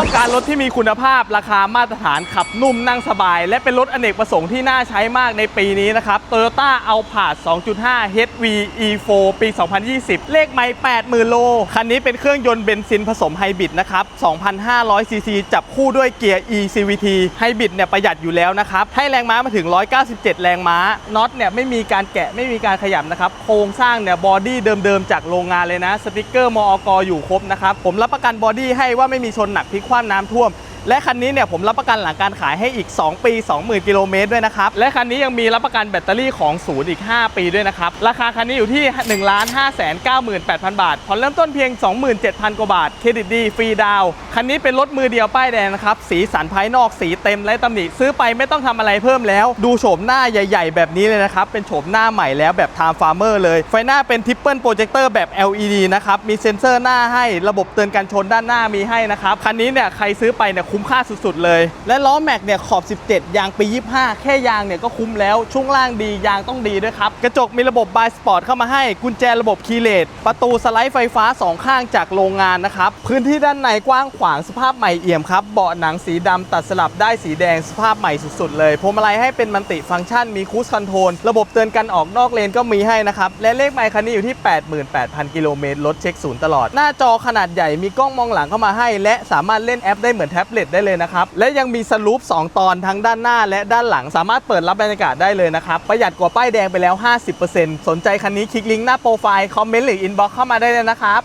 ต้องการรถที่มีคุณภาพราคามาตรฐานขับนุ่มนั่งสบาย และเป็นรถอเนกประสงค์ที่น่าใช้มากในปีนี้นะครับ Toyota a l p a 2.5 HV E4 ปี 2020 เลขไม่80,000 โล คันนี้เป็นเครื่องยนต์เบนซินผสมไฮบริดนะครับ 2,500 ซีซีจับคู่ด้วยเกียร์ eCVT ไฮบริดเนี่ยประหยัดอยู่แล้วนะครับ ให้แรงม้ามาถึง 197 แรงม้า น็อตเนี่ยไม่มีการแกะไม่มีการขยับนะครับ โครงสร้างเนี่ยบอดี้เดิมๆจากโรงงานเลยนะ สติกเกอร์มอกอยู่ครบนะครับ ผมรับประกันบอดี้ให้ว่าไม่มีชนหนักพิกคว่ำน้ำท่วม และคันนี้เนี่ยผมรับประกันหลังการขายให้อีก 2 ปี 20,000 กิโลเมตรด้วยนะครับ และคันนี้ยังมีรับประกันแบตเตอรี่ของศูนย์อีก 5 ปีด้วยนะครับ ราคาคันนี้อยู่ที่ 1 5 9 8 0 0 0 บาท ผ่อนเริ่มต้นเพียง 27,000 กว่าบาท เครดิตดี ฟรีดาว คันนี้เป็นรถมือเดียวป้ายแดงนะครับ สีสันภายนอกสีเต็มและตำหนิซื้อไปไม่ต้องทำอะไรเพิ่มแล้ว ดูโฉมหน้าใหญ่ ๆ แบบนี้เลยนะครับ เป็นโฉมหน้าใหม่แล้วแบบ Time Farmer เลย ไฟหน้าเป็นทิปเปิลโปรเจคเตอร์แบบ LED นะครับ มีเซ็นเซอร์หน้าให้ ระบบเตือนการชนด้านหน้ามีให้นะครับ คันนี้เนี่ยใครซื้อไปเนี่ยคุ้มค่าสุดๆเลย และล้อแม็กเนี่ยขอบ 17 ยางปี 25 แค่ยางเนี่ยก็คุ้มแล้ว ช่วงล่างดียางต้องดีด้วยครับ กระจกมีระบบบายสปอร์ตเข้ามาให้ กุญแจระบบคีย์เลสประตูสไลด์ไฟฟ้า 2 ข้างจากโรงงานนะครับ พื้นที่ด้านในกว้างขวางสภาพใหม่เอี่ยมครับ เบาะหนังสีดำตัดสลับได้สีแดงสภาพใหม่สุดๆเลยพวงมาลัยให้เป็นมันติฟังก์ชันมีคูสคอนโทรลระบบเตือนกันออกนอกเลนก็มีให้นะครับและเลขไมค์คันนี้อยู่ที่ 88,000 กิโลเมตรรถเช็คศูนย์ตลอด หน้าจอขนาดใหญ่มีกล้องมองหลังเข้ามาให้ และสามารถเล่นแอปได้เหมือนแท็บเลตได้เลยนะครับ และยังมีสลูป2 ตอนทั้งด้านหน้าและด้านหลังสามารถเปิดรับบรรยากาศได้เลยนะครับ ประหยัดกว่าป้ายแดงไปแล้ว 50%สนใจคันนี้คลิกลิงก์หน้าโปรไฟล์คอมเมนต์หรืออินบ็อกซ์เข้ามาได้เลยนะครับ